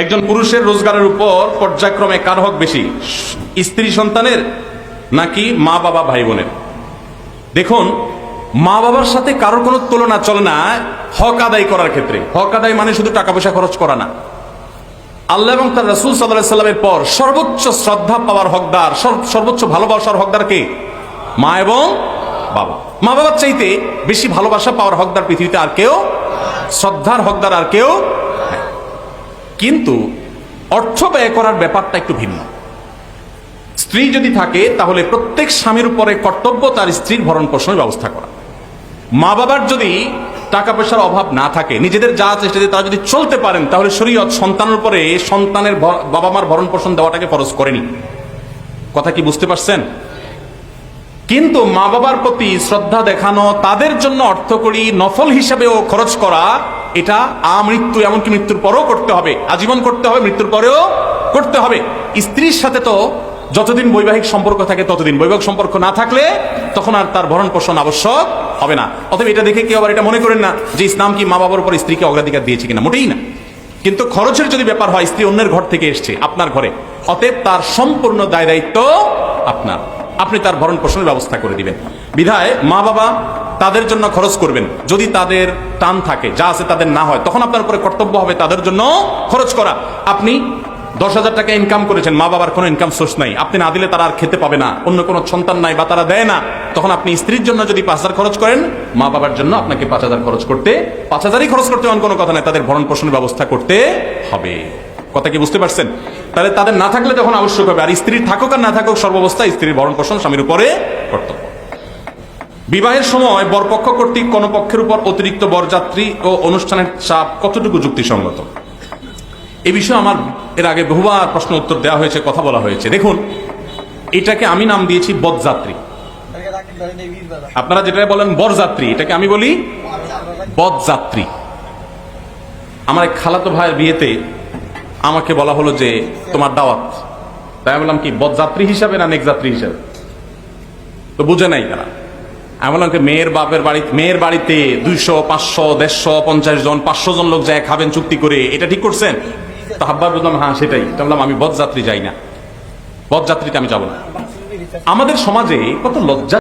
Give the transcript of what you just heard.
একজন পুরুষের রোজগারের উপর পর্যায়ক্রমে কার হক বেশি? স্ত্রী সন্তানের নাকি মা বাবা ভাই বোনের দেখুন, মা বাবার সাথে কারোর কোনো তুলনা চলে না হক আদায় করার ক্ষেত্রে। হক আদায় মানে শুধু টাকা পয়সা খরচ করা না। আল্লাহ এবং তার রাসুল সাল্লাহ সাল্লামের পর সর্বোচ্চ শ্রদ্ধা পাওয়ার হকদার সর্বোচ্চ ভালোবাসার হকদার কে? মা এবং বাবা। মা বাবার চাইতে বেশি ভালোবাসা পাওয়ার হকদার পৃথিবীতে আর কেউ, শ্রদ্ধার হকদার আর কেউ। কিন্তু অর্থ ব্যয় করার ব্যাপারটা একটু ভিন্ন। স্ত্রী যদি থাকে, তাহলে প্রত্যেক স্বামীর উপরে কর্তব্য তার স্ত্রীর ভরণ পোষণের ব্যবস্থা করা। মা বাবার যদি টাকা পয়সার অভাব না থাকে, নিজেদের যা চেষ্টা দিয়ে তারা যদি চলতে পারেন, তাহলে শরীয়ত সন্তানের উপরে সন্তানের বাবা মার ভরণ পোষণ দেওয়াটাকে ফরজ করেনি। কথা কি বুঝতে পারছেন? কিন্তু মা বাবার প্রতি শ্রদ্ধা দেখানো, তাদের জন্য অর্থকরী নফল হিসাবেও খরচ করা এটা আমৃত্যু, এমনকি মৃত্যুর পরেও করতে হবে, আজীবন করতে হবে, মৃত্যুর পরেও করতে হবে। স্ত্রীর সাথে তো যতদিন বৈবাহিক সম্পর্ক থাকে, ততদিন বৈবাহিক সম্পর্ক না থাকলে তখন আর তার ভরণ পোষণ আবশ্যক হবে না। অতএব এটা দেখে কেউ আবার এটা মনে করেন না যে ইসলাম কি মা বাবার উপর স্ত্রীকে অগ্রাধিকার দিয়েছে কিনা, মোটেই না। কিন্তু খরচের যদি ব্যাপার হয়, স্ত্রী অন্যের ঘর থেকে এসছে, আপনার ঘরে, অতএব তার সম্পূর্ণ দায় দায়িত্ব আপনার। আপনি তার ভরণ পোষণের ব্যবস্থা করে দিবেন। বিধায় মা বাবা তাদের জন্য খরচ করবেন। যদি তাদের টান থাকে, যা আছে তাদের না হয়, তখন আপনার উপরে কর্তব্য হবে তাদের জন্য খরচ করা। আপনি দশ হাজার টাকা ইনকাম করেছেন, মা বাবার কোনো ইনকাম সোর্স নাই। আপনি না দিলে তারা আর খেতে পাবে না, অন্য কোনো সন্তান নাই বা তারা দেয় না। তখন আপনি স্ত্রীর জন্য যদি পাঁচ হাজার খরচ করেন, মা বাবার জন্য আপনাকে পাঁচ হাজার খরচ করতে, পাঁচ হাজারই খরচ করতে এমন কোনো কথা নাই। তাদের ভরণ পোষণের ব্যবস্থা করতে হবে। কথা কি বুঝতে পারছেন? তাহলে তাদের না থাকলে তখন আবশ্যক হবে। আর স্ত্রীর থাকুক আর না থাকুক, সর্বাবস্থায় স্ত্রীর ভরণ পোষণ স্বামীর উপরে কর্তব্য। বিবাহের সময় বরপক্ষ কর্তৃক কোন পক্ষের উপর অতিরিক্ত বরযাত্রী ও অনুষ্ঠানের চাপ কতটুকু যুক্তিসঙ্গত? এ বিষয়ে আমার এর আগে বহুবার প্রশ্ন উত্তর দেওয়া হয়েছে, কথা বলা হয়েছে। দেখুন, এটাকে আমি নাম দিয়েছি বদযাত্রী। আপনারা যেটা বলেন বরযাত্রী, এটাকে আমি বলি বদযাত্রী। আমার এক খালাতো ভাইয়ের বিয়েতে আমাকে বলা হলো যে তোমার দাওয়াত। তাই বললাম কি বদযাত্রী হিসাবে না নেকযাত্রী হিসাবে? তো বুঝে নাই তারা। আমি বললাম মেয়ের বাপের বাড়ি মেয়ের বাড়িতে দুইশো, পাঁচশো, দেড়শো, পঞ্চাশ জন, পাঁচশো জন লোক যায় খাবেন চুক্তি করে, এটা ঠিক করছেন? তো হাব্বার বললাম হ্যাঁ সেটাই। বললাম, আমি বদযাত্রী যাই না। বদযাত্রীতে আমি যাব না। আমাদের সমাজে কত লজ্জা